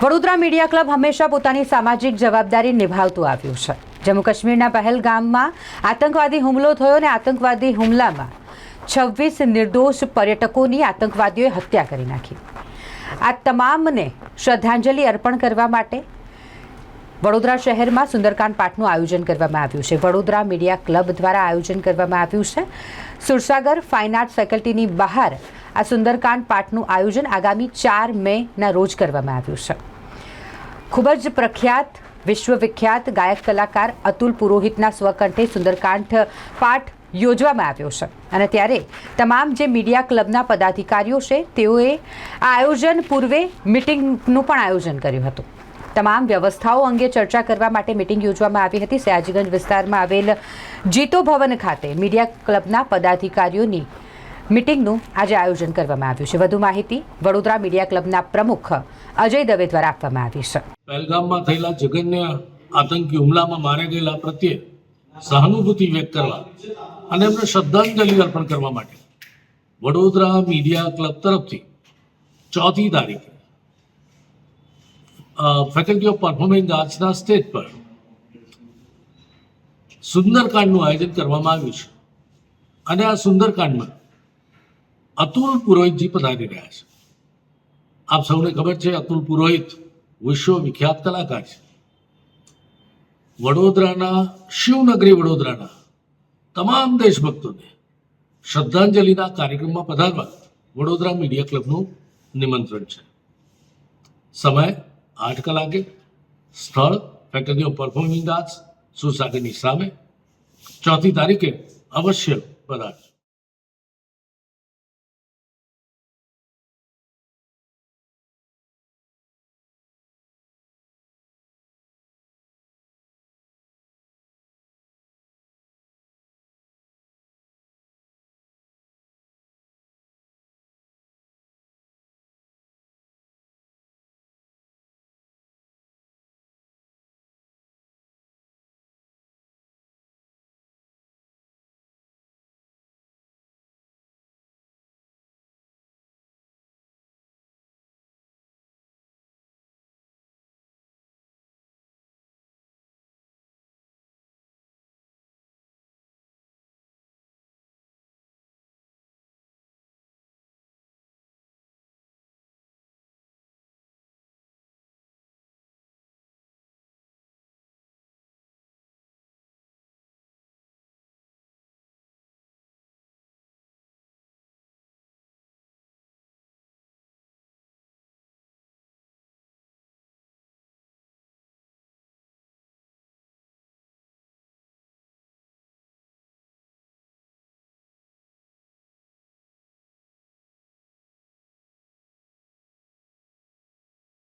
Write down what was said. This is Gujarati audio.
વડોદરા મીડિયા ક્લબ હંમેશા પોતાની સામાજિક જવાબદારી નિભાવતું આવ્યું છે. જમ્મુ કાશ્મીરના પહેલગામમાં આતંકવાદી હુમલો થયો અને આતંકવાદી હુમલામાં છવ્વીસ નિર્દોષ પર્યટકોની આતંકવાદીઓએ હત્યા કરી નાખી. આ તમામને શ્રદ્ધાંજલિ અર્પણ કરવા માટે વડોદરા શહેરમાં સુંદરકાંડ પાઠનું આયોજન કરવામાં આવ્યું છે. વડોદરા મીડિયા ક્લબ દ્વારા આયોજન કરવામાં આવ્યું છે. સુરસાગર ફાઇન આર્ટ ફેકલ્ટીની બહાર આ સુંદરકાંડ પાઠનું આયોજન આગામી ચાર મેના રોજ કરવામાં આવ્યું છે. ખૂબ જ પ્રખ્યાત, વિશ્વવિખ્યાત ગાયક કલાકાર અતુલ પુરોહિતના સ્વકંઠે સુંદરકાંઠ પાઠ યોજવામાં આવ્યો છે. અને ત્યારે તમામ જે મીડિયા ક્લબના પદાધિકારીઓ છે, તેઓએ આ આયોજન પૂર્વે મિટિંગનું પણ આયોજન કર્યું હતું. તમામ વ્યવસ્થાઓ અંગે ચર્ચા કરવા માટે મિટિંગ યોજવામાં આવી હતી. સયાજીગંજ વિસ્તારમાં આવેલ જીતો ભવન ખાતે મીડિયા ક્લબના પદાધિકારીઓની મિટિંગનું આજે આયોજન કરવામાં આવ્યું છે. વધુ માહિતી વડોદરા મીડિયા ક્લબના પ્રમુખ અજય દવે દ્વારા આપવામાં આવી છે. પહેલગામમાં થયેલા જઘન્ય આતંકી હુમલામાં માર્યા ગયેલા પ્રત્યે સહાનુભૂતિ વ્યક્ત કરવા અને એમને શ્રદ્ધાંજલિ અર્પણ કરવા માટે વડોદરા મીડિયા ક્લબ તરફથી ચોથી તારીખે ફેકલ્ટી ઓફ પરફોર્મિંગ આર્ટ્સના સ્ટેજ પર સુંદરકાંડનું આયોજન કરવામાં આવ્યું છે. અને આ સુંદરકાંડમાં અતુલ પુરોહિતજી પધારી રહ્યા છે. આપ સૌને ખબર છે, અતુલ પુરોહિત વિશ્વવિખ્યાત કલાકાર છે. વડોદરાના, શિવનગરી વડોદરાના તમામ દેશભક્તોને શ્રદ્ધાંજલિના કાર્યક્રમમાં પધારવા વડોદરા મીડિયા ક્લબનું નિમંત્રણ છે. સમય આઠ કલાકે સ્થળ ફેકલ્ટી ઓફ પરફોર્મિંગ આર્ટ્સ સુસાગરની સામે. ચોથી તારીખે અવશ્ય પધારજો.